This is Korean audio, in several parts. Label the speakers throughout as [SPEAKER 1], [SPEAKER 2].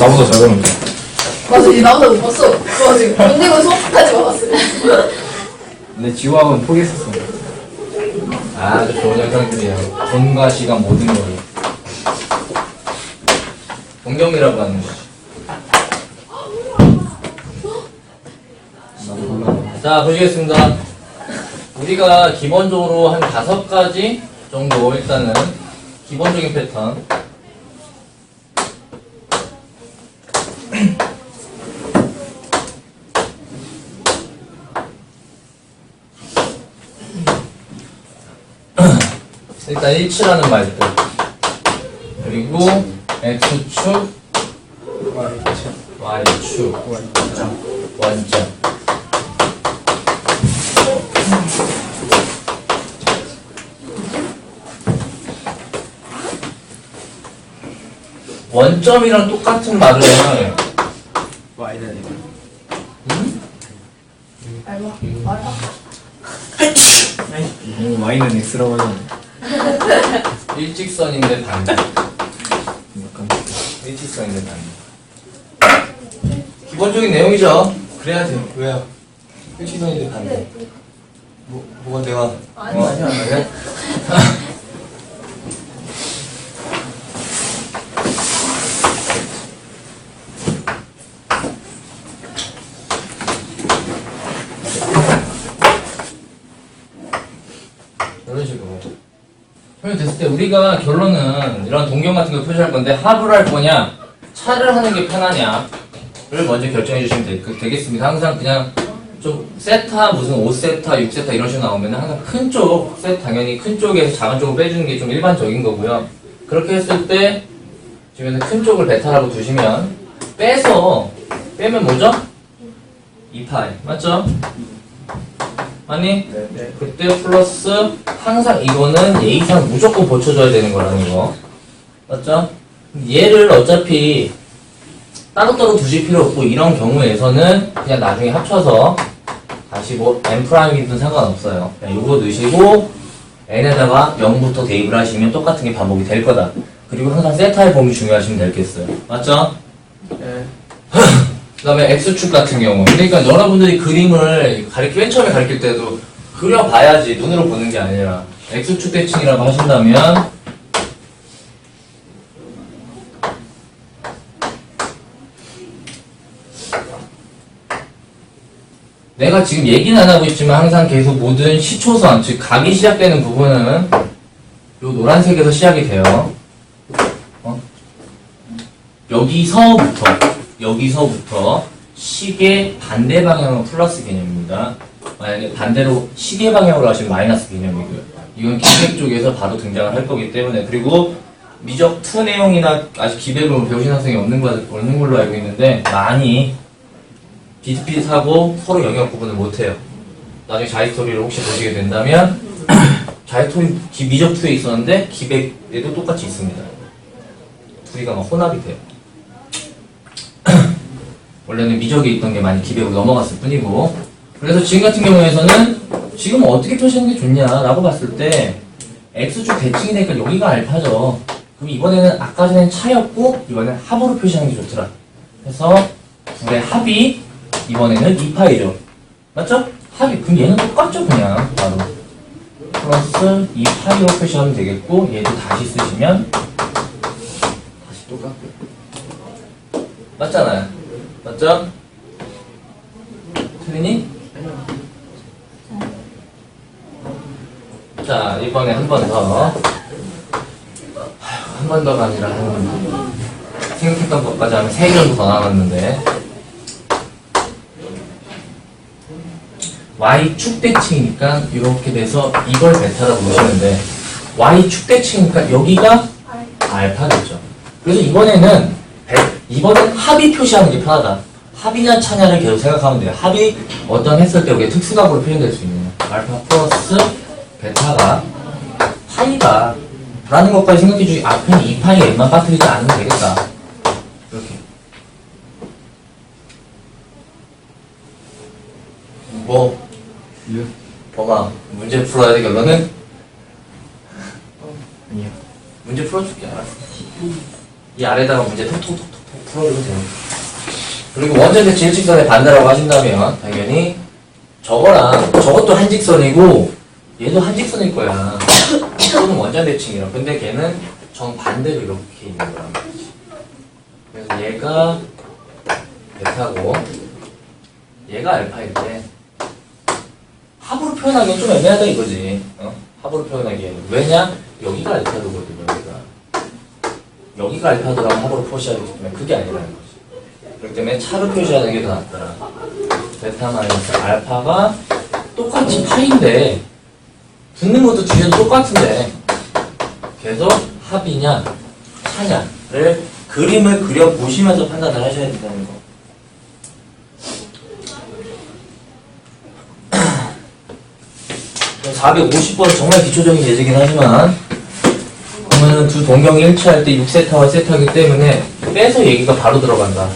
[SPEAKER 1] 나보다 잘 가는
[SPEAKER 2] 맞아, 얘 나보다 못 봤어. 저 지금 건대고 수업까지 받았어요.
[SPEAKER 1] 근데 지호학은 포기했었어. 아주 좋은 영상들이야. 돈과 시간 모든 걸. 동경이라고 하는 거지. 자, 보시겠습니다. 우리가 기본적으로 한 다섯 가지 정도 일단은 기본적인 패턴. 일단 일치라는 말들. 그리고 x축, y축, 원점. 원점이랑 똑같은 말을 해요.
[SPEAKER 3] Y는
[SPEAKER 2] 알바. 알바.
[SPEAKER 3] 음, Y는 X라고 하잖아.
[SPEAKER 1] 일직선인데 반대.
[SPEAKER 3] 약간
[SPEAKER 1] 일직선인데 반대. 기본적인 내용이죠. 그래야지. 왜요? 일직선인데 반대. 뭐, 뭐가 내가.
[SPEAKER 2] 아니.
[SPEAKER 1] 어, 아니야, 아니야. 이런 식으로. 표현됐을 때 우리가 결론은 이런 동경 같은 거 표시할 건데 합을 할 거냐 차를 하는 게 편하냐를 먼저 결정해 주시면 되, 그- 되겠습니다. 항상 그냥 좀 세타 무슨 5세타, 6세타 이런 식으로 나오면 항상 큰 쪽, 세 당연히 큰 쪽에서 작은 쪽을 빼주는 게 좀 일반적인 거고요. 그렇게 했을 때 지금 큰 쪽을 베타라고 두시면 빼서 빼면 뭐죠? 2파이 맞죠? 아니?
[SPEAKER 3] 네.
[SPEAKER 1] 그때 플러스 항상 이거는 예의상 무조건 고쳐줘야 되는 거라는 거 맞죠? 얘를 어차피 따로따로 두실 필요 없고 이런 경우에서는 그냥 나중에 합쳐서 다시 뭐 n 프라임이든 상관없어요 요거 넣으시고 n에다가 0부터 대입을 하시면 똑같은 게 반복이 될 거다 그리고 항상 세타의 범위 중요하시면 되겠어요 맞죠?
[SPEAKER 3] 네.
[SPEAKER 1] 그 다음에 X축 같은 경우. 그러니까 여러분들이 그림을 가르치, 맨 처음에 가르칠 때도 그려봐야지, 눈으로 보는 게 아니라. X축 대칭이라고 하신다면, 내가 지금 얘기는 안 하고 있지만 항상 계속 모든 시초선, 즉 각이 시작되는 부분은 요 노란색에서 시작이 돼요. 어? 여기서부터 여기서부터 시계 반대 방향으로 플러스 개념입니다. 만약에 반대로 시계 방향으로 하시면 마이너스 개념이고요. 이건 기백 쪽에서 바로 등장을 할 거기 때문에 그리고 미적 2 내용이나 아직 기백을 배우신 학생이 없는, 걸로 알고 있는데 많이 비슷비슷하고 서로 영역 구분을 못해요. 나중에 자이스토리를 혹시 보시게 된다면 자이스토리 기- 미적 2에 있었는데 기백에도 똑같이 있습니다. 둘이가 막 혼합이 돼요. 원래는 미적에 있던 게 많이 기백으로 넘어갔을 뿐이고. 그래서 지금 같은 경우에서는 지금 어떻게 표시하는 게 좋냐라고 봤을 때 x축 대칭이 되니까 여기가 알파죠. 그럼 이번에는 아까 전엔 차였고 이번엔 합으로 표시하는 게 좋더라. 그래서 둘의 합이 이번에는 2파이죠. 맞죠? 합이 그럼 얘는 똑같죠 그냥. 바로. 플러스 2파이로 표시하면 되겠고 얘도 다시 쓰시면 다시 똑같고요 맞잖아요. 맞죠? 틀리니? 자, 이번에 한 번 더. 한 번 더가 아니라 한 생각했던 것까지 하면 세개 정도 더 남았는데. Y축 대칭이니까 이렇게 돼서 이걸 베타라고 보시는데 Y축 대칭이니까 여기가 알파겠죠. 그래서 이번에는 배- 이번엔 합이 표시하는 게 편하다. 합이냐 차냐를 계속 생각하면 돼요. 합이 어떤 했을 때 여기 특수각으로 표현될 수 있는 알파 플러스 베타가 파이가 라는 것까지 생각해 주기 앞에는 2파이 n만 빠뜨리지 않으면 되겠다. 이렇게. 뭐,
[SPEAKER 3] 유?
[SPEAKER 1] 범아, 문제 풀어야 돼, 결론은?
[SPEAKER 3] 아니요.
[SPEAKER 1] 문제 풀어줄게, 알았어. 이 아래다가 문제 톡톡톡톡톡 풀어주면 됩니다. 그리고 원전 대칭 일직선의 반대라고 하신다면 당연히 저거랑 저것도 한 직선이고 얘도 한 직선일 거야. 이거는 원전 대칭이라. 근데 걔는 정반대로 이렇게 있는 말이지. 그래서 얘가 베타고 얘가 알파일 때 합으로 표현하기엔 좀 애매하다 이거지. 어? 합으로 표현하기에는. 왜냐? 여기가 알파도거든, 여기가. 여기가 알파도라고 합으로 표시하기 때문에 그게 아니라는 거지. 그렇기 때문에 차로 표시하는 게 더 낫더라. 베타 마이너스 알파가 똑같이 파인데 붙는 것도 뒤에도 똑같은데 계속 합이냐 차냐를 그림을 그려 보시면서 판단을 하셔야 된다는 거. 네, 450번 정말 기초적인 예제긴 하지만 그러면은 두 동경이 일치할 때 6세타와 세타이기 때문에 빼서 얘기가 바로 들어간다.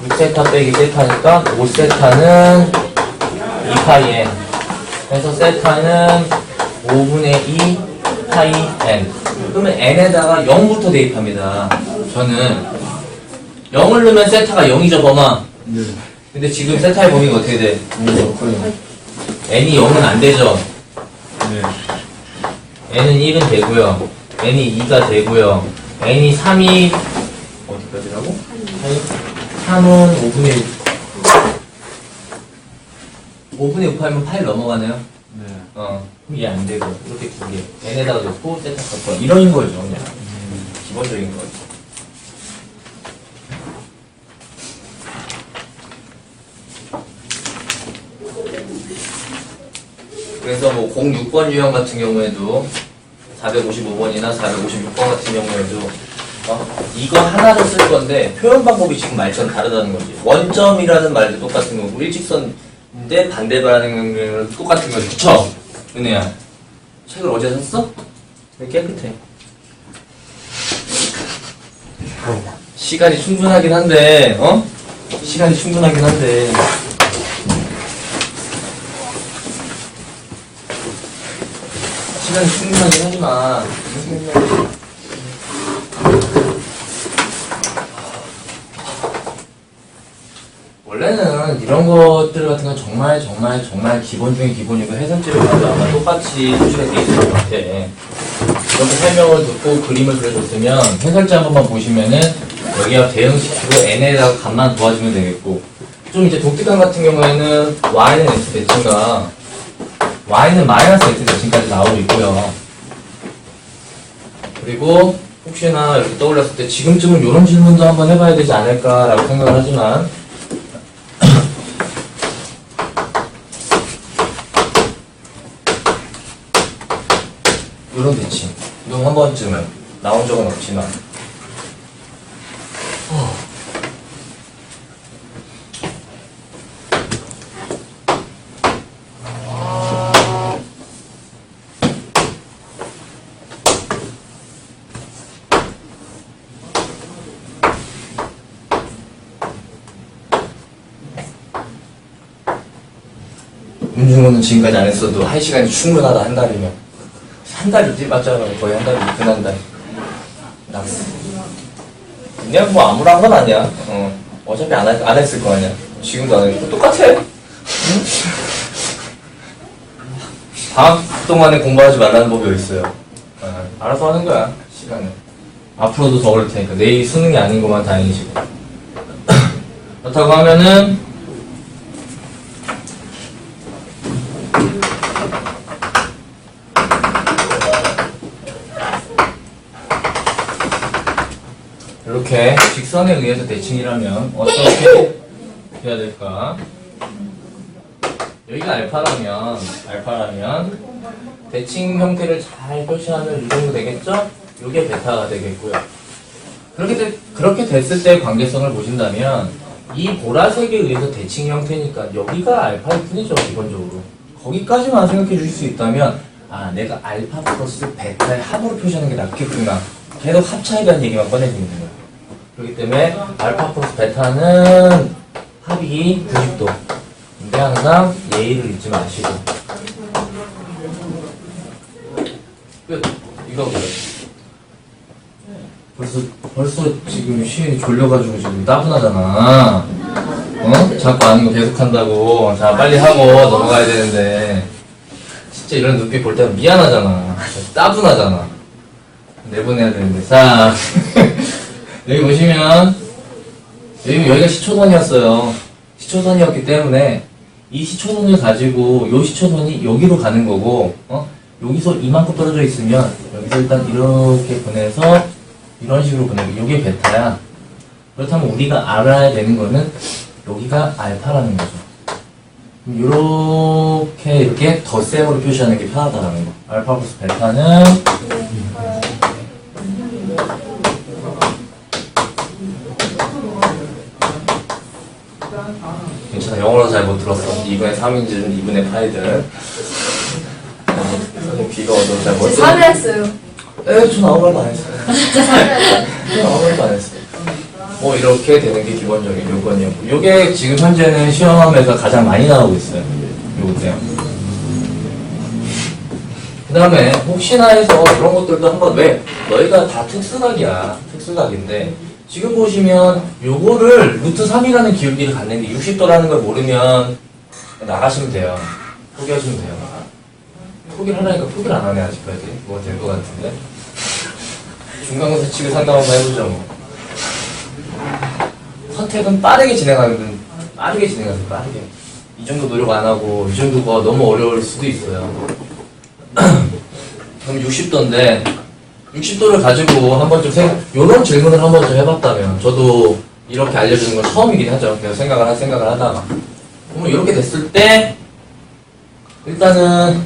[SPEAKER 1] 6세타 빼기 세타니까 5세타는 2파이 n 그래서 세타는 5분의 2 파이 n 그러면 n에다가 0부터 대입합니다. 저는 0을 넣으면 세타가 0이죠, 범아.
[SPEAKER 3] 네.
[SPEAKER 1] 근데 지금 세타의 범위가 어떻게 돼?
[SPEAKER 3] 네. 거의.
[SPEAKER 1] n이 0은 안 되죠.
[SPEAKER 3] 네.
[SPEAKER 1] n은 1은 되고요. N이 2가 되고요. n이 3이 어디까지라고? 3은 5분의 6. 5분의 6 하면 8 넘어가네요.
[SPEAKER 3] 네.
[SPEAKER 1] 어, 그럼 얘 안 되고 이렇게 두 개. n에다가 넣고 세타 섞어. 이런 거죠, 그냥. 기본적인 거죠. 그래서 뭐 06번 유형 같은 경우에도 455번이나 456번 같은 경우에도 어, 이거 하나로 쓸 건데 표현 방법이 지금 말처럼 다르다는 거지. 원점이라는 말도 똑같은 거고 일직선인데 반대 반응은 똑같은 거지. 그쵸? 은혜야. 책을 어제 샀어? 되게 깨끗해. 시간이 충분하긴 한데, 어? 시간이 충분하긴 한데. 시간이 충분하긴 하지만, 원래는 이런 것들 같은 건 정말 정말 정말 기본 중에 기본이고 해설지를 봐도 아마 똑같이 표시가 돼 있을 것 같아. 이렇게 설명을 듣고 그림을 그려줬으면 해설지 한 번만 보시면은 여기가 대응식으로 n에다가 값만 도와주면 되겠고 좀 이제 독특한 같은 경우에는 y는 x 대칭과 y는 마이너스 x 대칭까지 나오고 있고요. 그리고 혹시나 이렇게 떠올랐을 때 지금쯤은 이런 질문도 한번 해봐야 되지 않을까라고 생각을 하지만 이런 대칭. 이건 한 번쯤은 나온 적은 없지만 운중호는 지금까지 안 했어도 한 시간이 충분하다 한 달이면. 한 달이 띠맞잖아. 거의 한 달이 끝난 달. 나. 그냥 뭐 아무런 건 아니야. 어. 어차피 안, 할- 안 했을 거 아니야. 지금도 안 했고. 똑같아. 응? 방학 동안에 공부하지 말라는 법이 어딨어요? 어, 알아서 하는 거야 시간은 앞으로도 더 그럴 테니까. 내일 수능이 아닌 것만 다행이시고 그렇다고 하면은 이렇게 직선에 의해서 대칭이라면 어떻게 해야 될까? 여기가 알파라면 알파라면 대칭 형태를 잘 표시하면 이 정도 되겠죠? 이게 베타가 되겠고요. 그렇게 되, 그렇게 됐을 때 관계성을 보신다면 이 보라색에 의해서 대칭 형태니까 여기가 알파일 뿐이죠 기본적으로. 거기까지만 생각해 주실 수 있다면 아 내가 알파 플러스 베타의 합으로 표시하는 게 낫겠구나. 계속 대한 얘기만 꺼내주는 거예요. 그렇기 때문에 알파 플러스 베타는 합이 90도. 근데 항상 예의를 잊지 마시고. 끝. 이거 그래. 벌써 벌써 지금 시인이 졸려가지고 지금 따분하잖아. 어? 자꾸 아는 거 계속 한다고. 자, 빨리 하고 넘어가야 되는데. 진짜 이런 눈빛 볼 때는 미안하잖아. 따분하잖아. 내보내야 되는데. 자, 여기 보시면, 여기, 여기가 시초선이었어요. 시초선이었기 때문에, 이 시초선을 가지고, 요 시초선이 여기로 가는 거고, 어? 여기서 이만큼 떨어져 있으면, 여기서 일단 이렇게 보내서, 이런 식으로 보내고, 이게 베타야. 그렇다면 우리가 알아야 되는 거는, 여기가 알파라는 거죠. 이렇게, 이렇게 덧셈으로 표시하는 게 편하다는 거. 알파 플러스 베타는, 괜찮아. 영어로 잘 못 들었어. 2분의 3인지는 2분의 파이들. 선생님 귀가 어두워 잘못
[SPEAKER 2] 제
[SPEAKER 1] 들어.
[SPEAKER 2] 3회 했어요.
[SPEAKER 1] 에, 전 아무 말도 안 했어요.
[SPEAKER 2] 진짜 3회 했어요.
[SPEAKER 1] 전 아무 말도 안 했어요. 뭐 이렇게 되는 게 기본적인 요건이었고 요게 지금 현재는 시험에서 가장 많이 나오고 있어요. 요거요. 그 다음에 혹시나 해서 이런 것들도 한번 왜 너희가 다 특수각이야 특수각인데 지금 보시면 요거를 루트 3이라는 기울기를 갖는데 60도라는 걸 모르면 나가시면 돼요. 포기하시면 돼요. 포기를 하라니까 포기를 안 하네 아직까지. 뭐가 될것 같은데. 중간고사 치고 상담 한번 해보죠 뭐. 선택은 빠르게 진행하면 빠르게 진행하세요 빠르게. 이 정도 노력 안 하고 이 정도가 너무 어려울 수도 있어요. 그럼 60도인데 60도를 가지고 한번 좀 생각 요런 질문을 한번 좀 해봤다면 저도 이렇게 알려주는 건 처음이긴 하죠. 그래서 생각을 할 생각을 하다가 그러면 이렇게 됐을 때 일단은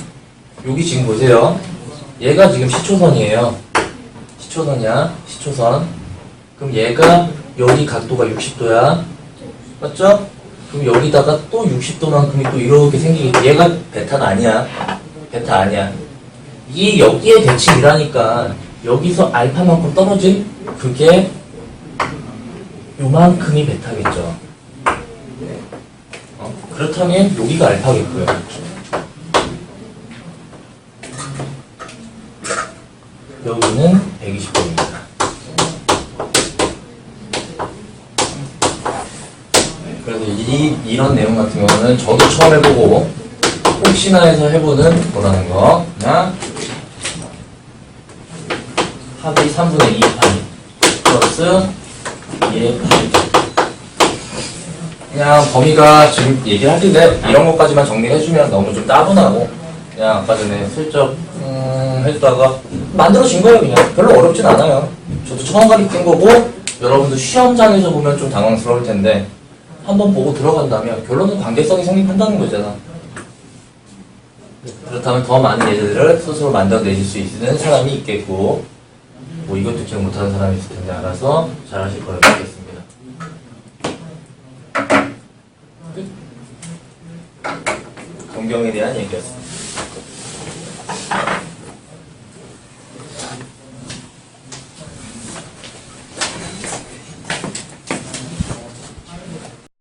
[SPEAKER 1] 여기 지금 보세요. 얘가 지금 시초선이에요. 시초선이야. 시초선. 그럼 얘가 여기 각도가 60도야. 맞죠? 그럼 여기다가 또 60도만큼이 또 이렇게 생기게 얘가 베타가 아니야. 베타 아니야. 이 여기에 대칭이라니까 여기서 알파만큼 떨어진 그게 요만큼이 베타겠죠. 어? 그렇다면 여기가 알파겠고요. 여기는 120도입니다. 그래서 이, 이런 내용 같은 경우는 저도 처음 해보고 혹시나 해서 해보는 거라는 거. 그냥 합이 3분의 2 파이 플러스 2의 파이 그냥 범위가 지금 얘기할 텐데 이런 것까지만 정리해주면 너무 좀 따분하고 그냥 아까 전에 슬쩍 음, 했다가 만들어진 거예요 그냥. 별로 어렵진 않아요. 저도 처음 가르친 거고 여러분도 시험장에서 보면 좀 당황스러울 텐데 한번 보고 들어간다면 결론은 관계성이 성립한다는 거잖아. 그렇다면 더 많은 예제들을 스스로 만들어내실 수 있는 사람이 있겠고 뭐 이것도 기억 못하는 사람이 있을 텐데 알아서 잘하실 거라고 믿겠습니다 끝. 존경에 대한 얘기였습니다